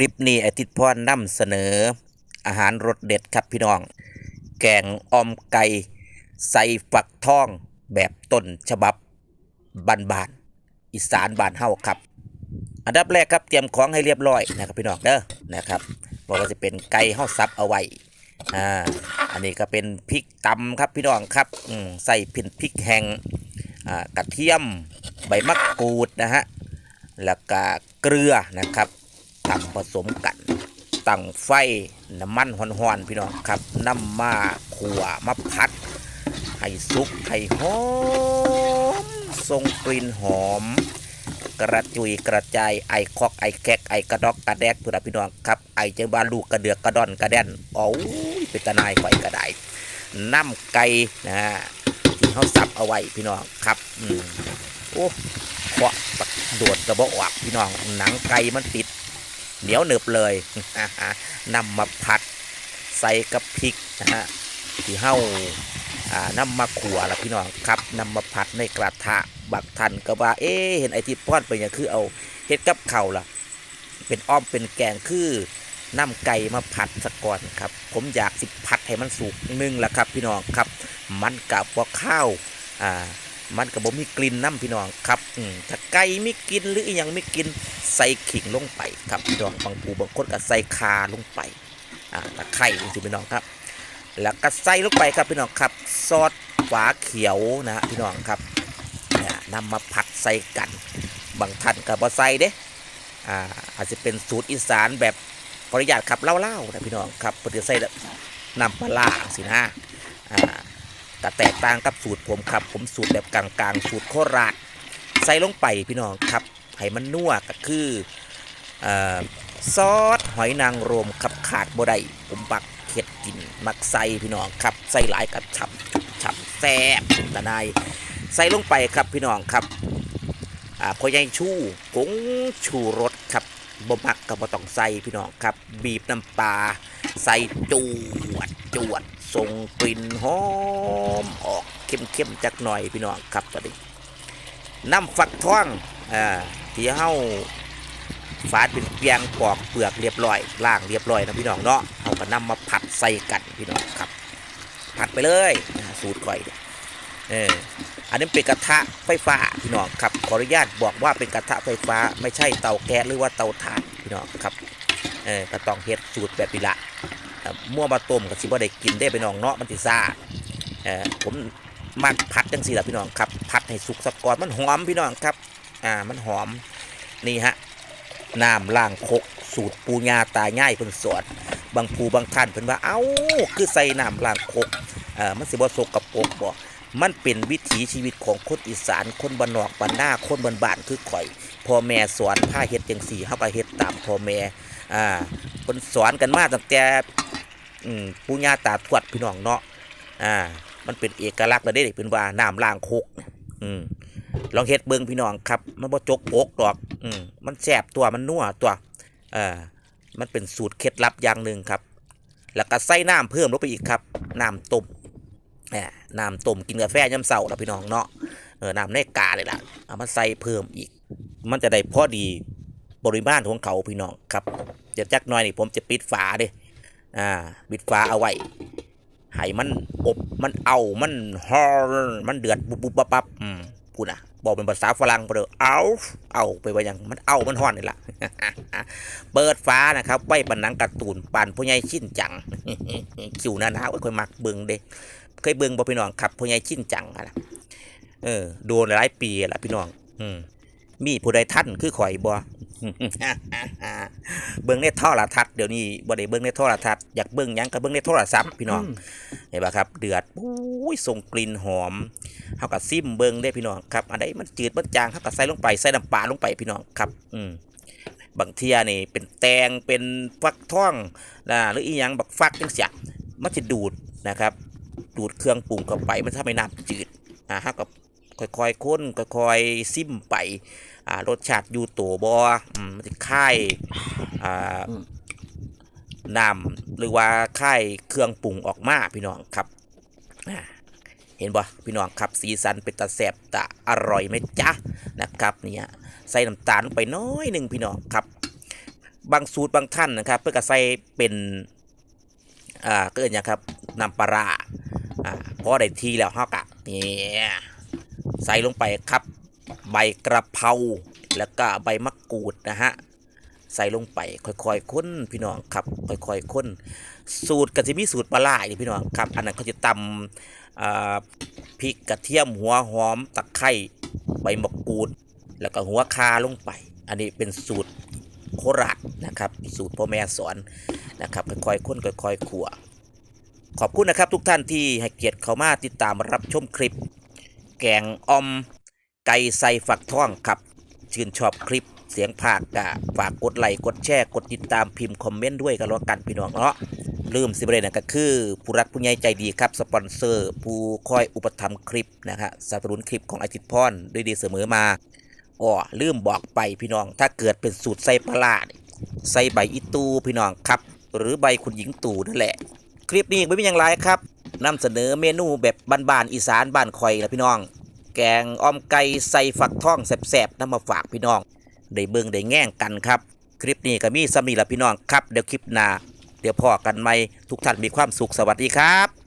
คลิปนี้ไอทิดพรนำเสนอ อาหารรสเด็ดครับพี่น้อง แกงออมไก่ใส่ฝักทองแบบต้นฉบับบ้านอีสานบานเฮาครับ อันดับแรกครับเตรียมของให้เรียบร้อยนะครับพี่น้องเด้อนะครับบอกว่าจะเป็นไก่เฮาซับเอาไว้อ่าอันนี้ก็เป็นพริกตำครับพี่น้องครับอืมใส่เป็นพริกแห้งอ่ากระเทียมใบมะกรูดนะฮะแล้วก็เกลือนะครับ ตำผสมกันตั้งไฟน้ำมันห่อนๆพี่น้องครับน้ำมาขัวมาพัด ให้สุกให้หอมทรงกลิ่นหอม กระจุยกระจายไอคอกไอแกกไอกระดอกกระแดกพุทธพี่น้องครับไอเจ้าบาลูกกระเดือกกระดอนกระแดนโอ้ยเป็นตนายไฟกระไดน้ำไก่นะฮะที่เขาสับเอาไว้พี่น้องครับอืมโอ้เคาะโดดกระบอกออกพี่น้องหนังไก่มันติด เหนียวหนึบเลยนำมาผัดใส่กับพริกนะฮะที่เฮาอ่านำมาขัวละพี่น้องครับนำมาผัดในกระทะบักทันก็ว่า เอ๊ะเห็นไอที่ป้อนไปอย่างคือเอาเฮ็ดกับเข่าวล่ะ เป็นอ้อมเป็นแกงคือนำไก่มาผัดสะก่อนครับ ผมอยากสิผัดให้มันสุกหนึ่งละครับ พี่น้องครับ มันกับว่าข้าวอ่า มันกับบ่มีกลิ่นน้ำพี่น้องครับอืมถ้าไก่ไม่กินหรืออยังไม่กินใส่ขิงลงไปครับพี่น้องบางผูบางคนก็ใส่คาลงไปอ่าตะไคร้จริพี่น้องครับ แล้วก็ใส่ลงไปครับพี่น้องครับซอสฝาเขียวนะพี่น้องครับเนี่ยนำมาผัดใส่กัน บางท่านก็บ่ใส่เด้อ่าอาจจะเป็นสูตรอีสานแบบขออนุญาตครับเล่าๆนะพี่น้องครับเพื่อใส่น้ำปลาร้าสินะอ่า ก็แตกต่างกับสูตรผมครับ ผมสูตรแบบกลางๆ สูตรโคราชใส่ลงไปพี่น้องครับให้มันนัวก็คืออซอสหอยนางรมขับขาดบ่ได้ผมปักเข็ดกินมักใส่พี่น้องครับใส่หลายกับฉ่ำฉ่ำแซ่บตะนายใส่ลงไปครับพี่น้องครับอ่าพอใหญ่ชูผงชูรสครับบ่มักก็บ่ต้องใส่พี่น้องครับ บีบน้ำปลาใส่จวดจวด ส่งกลิ่นหอมออกเข้มๆจักหน่อยพี่น้องครับตอนนี้น้ำฟักทองอ่าที่เฮาฝาดเป็นเปียงปอกเปลือกเรียบร้อยล่างเรียบร้อยนะพี่น้องเนาะเอาก็นำมาผัดใส่กันพี่น้องครับ ผัดไปเลยสูตรก่อยเนี่ยเอออันนี้เป็นกระทะไฟฟ้าพี่น้องครับขออนุญาตบอกว่าเป็นกระทะไฟฟ้า ไม่ใช่เตาแก๊สหรือว่าเตาถ่านพี่น้องครับ เออก็ต้องเฮ็ดสูตรแบบนี้ละมั่วมาต้มกับสิบ่ได้กินได้ไปน้องเนาะมันสิซ่าเออผมมักผัดจังซี่ละพี่น้องครับผัดให้สุกสักก่อนมันหอมพี่น้องครับอ่ามันหอมนี่ฮะน้ำล้างคกสูตรปูญาตายายเพิ่นสอนบางภูบางท่านเพิ่นว่าเอ้าคือใส่น้ำล้างคกเอ่อมันสิบ่สกปกบ่ มันเป็นวิถีชีวิตของคนอีสาน คนบ้านนอกบ้านนาคนบ้านคือข่อยพ่อแม่สอนพาเฮ็ดจังซี่เฮาก็เฮ็ดตามพ่อแม่อ่าเพิ่นสอนกันมาตั้งแต่ปู่ย่าตาทวดพี่น้องเนาะอ่า มันเป็นเอกลักษณ์เลยเด้เป็นว่าน้ำล้างคกอืมลองเฮ็ดเบิ่งพี่น้องครับ มันบ่จกโปกดอก อืมมันแซ่บตัวมันนัวตัวเอ่ามันเป็นสูตรเคล็ดลับอย่างหนึ่งครับ แล้วก็ใส่น้ำเพิ่มลงไปอีกครับ น้ำต้ม น้ำต้มกินกาแฟยามเช้าแล้วพี่น้องเนาะเออน้ำในกาเลยล่ะเอามาใส่เพิ่มอีก มันจะได้พอดีปริมาณของเขาพี่น้องครับเดี๋ยวจักหน่อยนี่ผมจะปิดฝาเด้อ่าปิดฟ้าเอาไว้ให้มันอบมันเอามันฮอร์มันเดือดบุบบุบปับปับอืมพูดนะบอกเป็นภาษาฝรั่งไปเลยเอาเอาไปว่าอย่างมันเอามันฮ้อนนี่แหละเปิดฟ้านะครับไว้ปันนังการ์ตูนปันผู้ใหญ่ชิ้นจังคิวหนาหนาวค่อยมักเบิงเด้ เคยเบิงบ่พี่น้องครับผู้ใหญ่ชิ้นจังอะนะเออโดนหลายปีละพี่น้อง อืมมีผู้ใดท่านคือข่อยบ่เบิ่งในโทรทัศน์เดี๋ยวนี้บ่ได้เบิ่งในโทรทัศน์อยากเบิ่งหยังก็เบิ่งในโทรศัพท์พี่น้องเห็นป่ะครับ เดือดอุ้ยส่งกลิ่นหอมเฮาก็ซิมเบิ่งได้พี่น้องครับ อันใดมันจืดมันจางเฮาก็ใส่ลงไปใส่น้ำปลาลงไปพี่น้องครับ อืมบางเที่ยนี่เป็นแตงเป็นฟักทองนะหรืออีหยังบักฟักจังเสียมันสิดูดนะครับ ดูดเครื่องปรุงเข้าไป มันทำให้น้ำจืดอ่าฮาก็ค่อยๆค้นค่อยๆซิมไปอ่ารสชาติอยู่ตัวบอมันจะค่ายอ่าน้ำหรือว่าค่ายเครื่องปรุงออกมาพี่น้องครับเห็นบ่พี่น้องครับสีสันเป็นตาแสบตาอร่อยไหมจ๊ะนะครับเนี่ยใส่น้ำตาลลงไปน้อยหนึ่งพี่น้องครับ บางสูตรบางท่านนะครับ เพื่อก็ใส่เป็นอ่าก็เอิ้นหยังครับน้ำปลาร้าอ่าพอได้ทีแล้วฮากะเนี่ยใส่ลงไปครับ ใบกระเพราแล้วก็ใบมะกรูดนะฮะใส่ลงไปค่อยๆค้นพี่น้องครับค่อยๆค้น สูตรก็จะมีสูตรปลาร้าพี่น้องครับ อันนั้นเขาจะตำอ่าพริกกระเทียมหัวหอมตะไคร้ใบมะกรูด แล้วก็หัวคาลงไป อันนี้เป็นสูตรโคราชนะครับ สูตรพ่อแม่สอนนะครับค่อยๆค้นค่อยๆขัว ขอบคุณนะครับทุกท่านที่ให้เกียรติเข้ามาติดตามรับชมคลิป แกงอม ไก่ใส่ฝักทองครับ ชื่นชอบคลิปเสียงภาคกะฝากกดไลค์กดแชร์กดติดตามพิมพ์คอมเมนต์ด้วยกันแล้วกันพี่น้องเนาะลืมสิบเลยนะก็คือผู้รักผู้ใหญ่ใจดีครับ สปอนเซอร์ ผู้คอยอุปถัมภ์คลิปนะฮะสนับสนุนคลิปของอาจิตพรด้วยดีเสมอมาอ๋อลืมบอกไปพี่น้อง ถ้าเกิดเป็นสูตรใส่ปลาใส่ใบอีตูพี่น้องครับ หรือใบคุณหญิงตู่นั่นแหละ คลิปนี้ไม่มีอย่างไรครับนำเสนอเมนูแบบบ้านๆอีสานบ้านคอยละพี่น้อง แกงอ้อมไก่ใส่ฝักทองแสบๆนำมาฝากพี่น้องได้เบิ่งได้แง่งกันครับ คลิปนี้ก็มีสมีละพี่น้องครับเดี๋ยวคลิปหน้าเดี๋ยวพอกันไหมทุกท่านมีความสุขสวัสดีครับ